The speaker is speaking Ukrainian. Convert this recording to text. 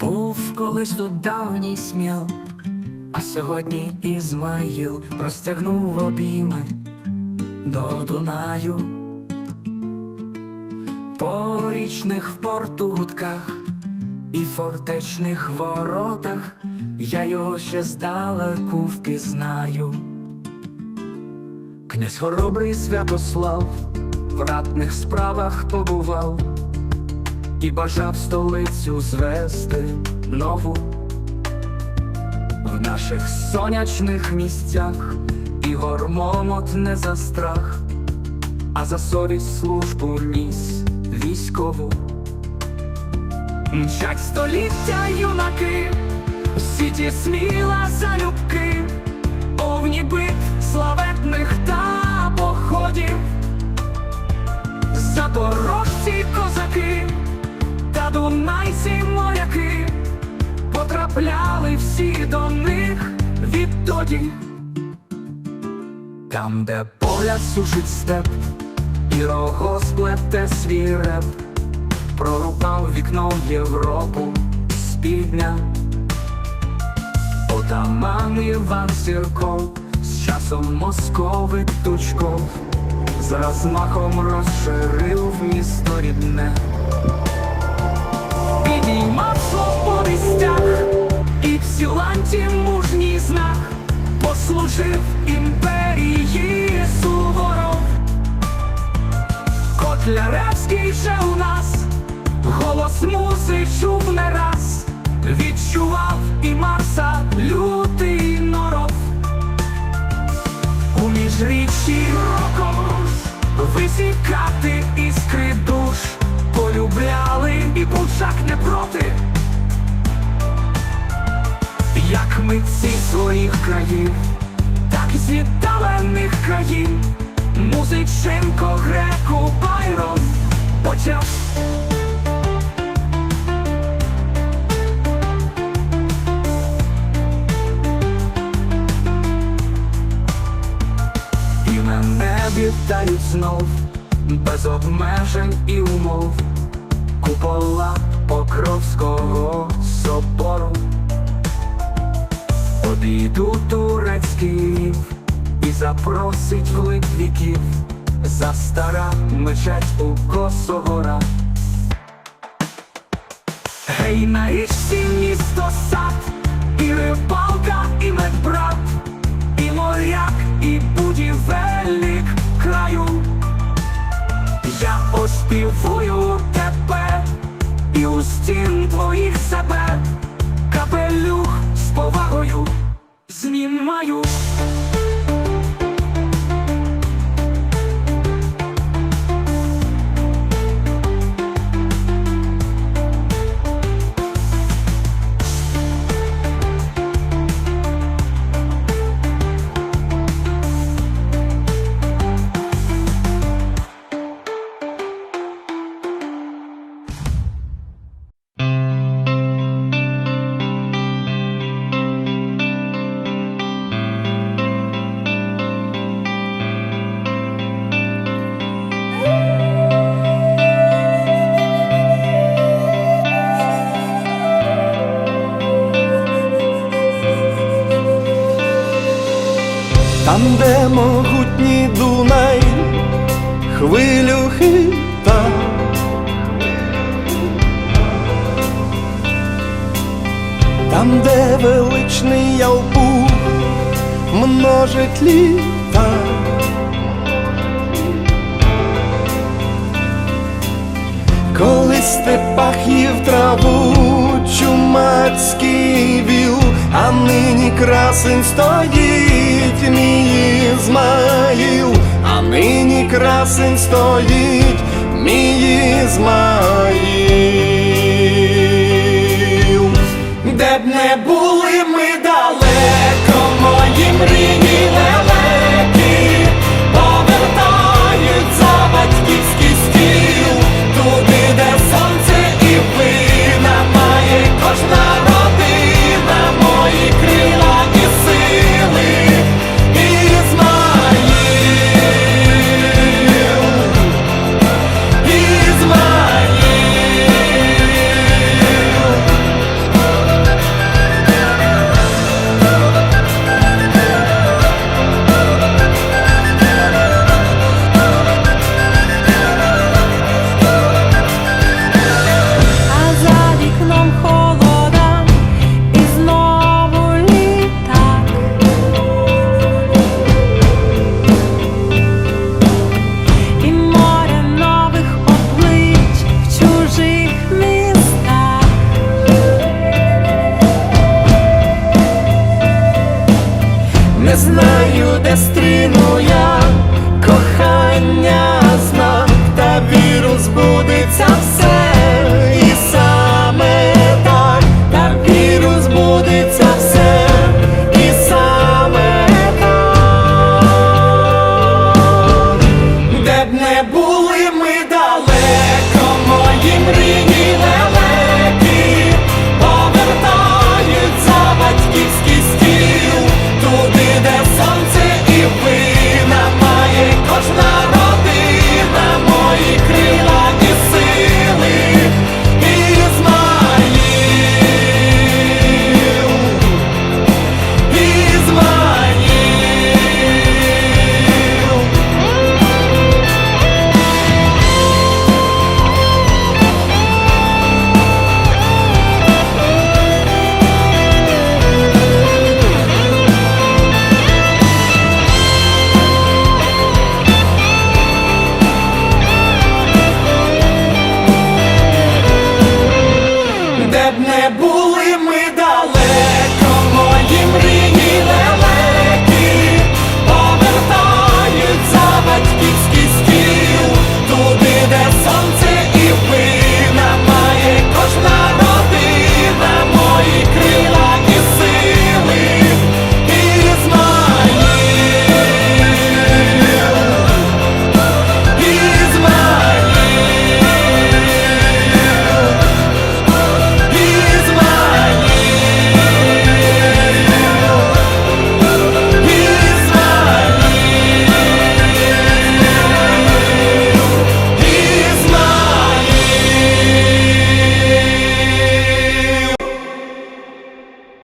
Був колись тут давній сміл, а сьогодні Ізмаїл простягнув обійми до Дунаю. По річних в порту гудках і фортечних воротах я його ще здалеку впізнаю. Князь хоробрий Святослав в ратних справах побував і бажав столицю звести нову в наших сонячних місцях і гормомот не за страх, а за совість службу ніс військову. Мчать століття юнаки, всі ті сміла залюбки, повні бит славетних та походів, запорожці козаки та дунайці моряки потрапляли всі до них відтоді. Там, де поля сушить степ, і рого сплете свій реп, прорубав вікном Європу з півдня. Отаман Іван Сірков, з часом московит Тучков, з розмахом розширив місто рідне. Підіймав свободи стяг, і в сіланті мужній знак послужив імперії суворов. Котляревський же у нас голос музи чув не раз, відчував і Марса лютий норов. У міжріччі роком висікати бучак не проти. Як митці своїх країв, так і віддалених країн, Музиченко, греку, Байрон почав. І мене вітають знов, без обмежень і умов, купола Покровського собору. Обійду турецький рів і запросить глиб віків за стара мечеть у Косогора. Гей, на річці місто сад, і рибалка, і медбрат, стін твоїх себе капелюх з повагою знімаю. Там, де могутній Дунай, хвилю хита, там, де величний Ялпух множить літа, коли степах їв траву чумацький віл, а нині красень стоїть мій Ізмаїл, а нині красень стоїть мій Ізмаїл.